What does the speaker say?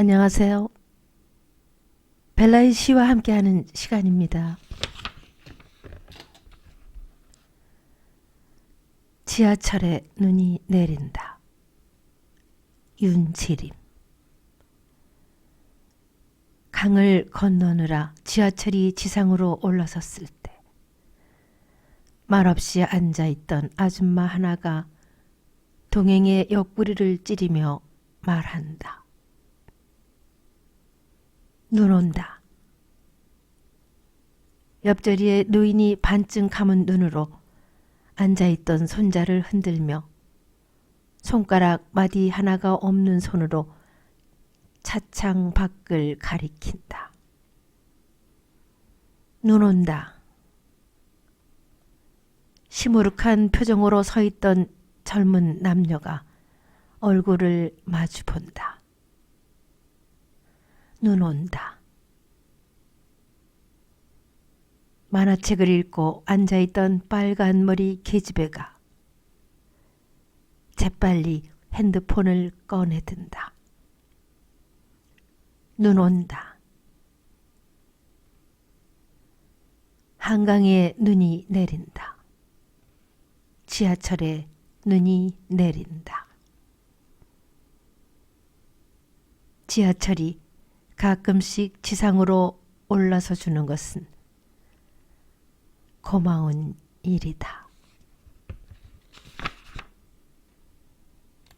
안녕하세요. 벨라의 시와 함께하는 시간입니다. 지하철에 눈이 내린다. 윤지림 강을 건너느라 지하철이 지상으로 올라섰을 때 말없이 앉아 있던 아줌마 하나가 동행의 옆구리를 찌르며 말한다. 눈 온다. 옆자리에 노인이 반쯤 감은 눈으로 앉아있던 손자를 흔들며 손가락 마디 하나가 없는 손으로 차창 밖을 가리킨다. 눈 온다. 시무룩한 표정으로 서 있던 젊은 남녀가 얼굴을 마주 본다. 눈 온다. 만화책을 읽고 앉아있던 빨간 머리 계집애가 재빨리 핸드폰을 꺼내든다. 눈 온다. 한강에 눈이 내린다. 지하철에 눈이 내린다. 지하철이 가끔씩 지상으로 올라서 주는 것은 고마운 일이다.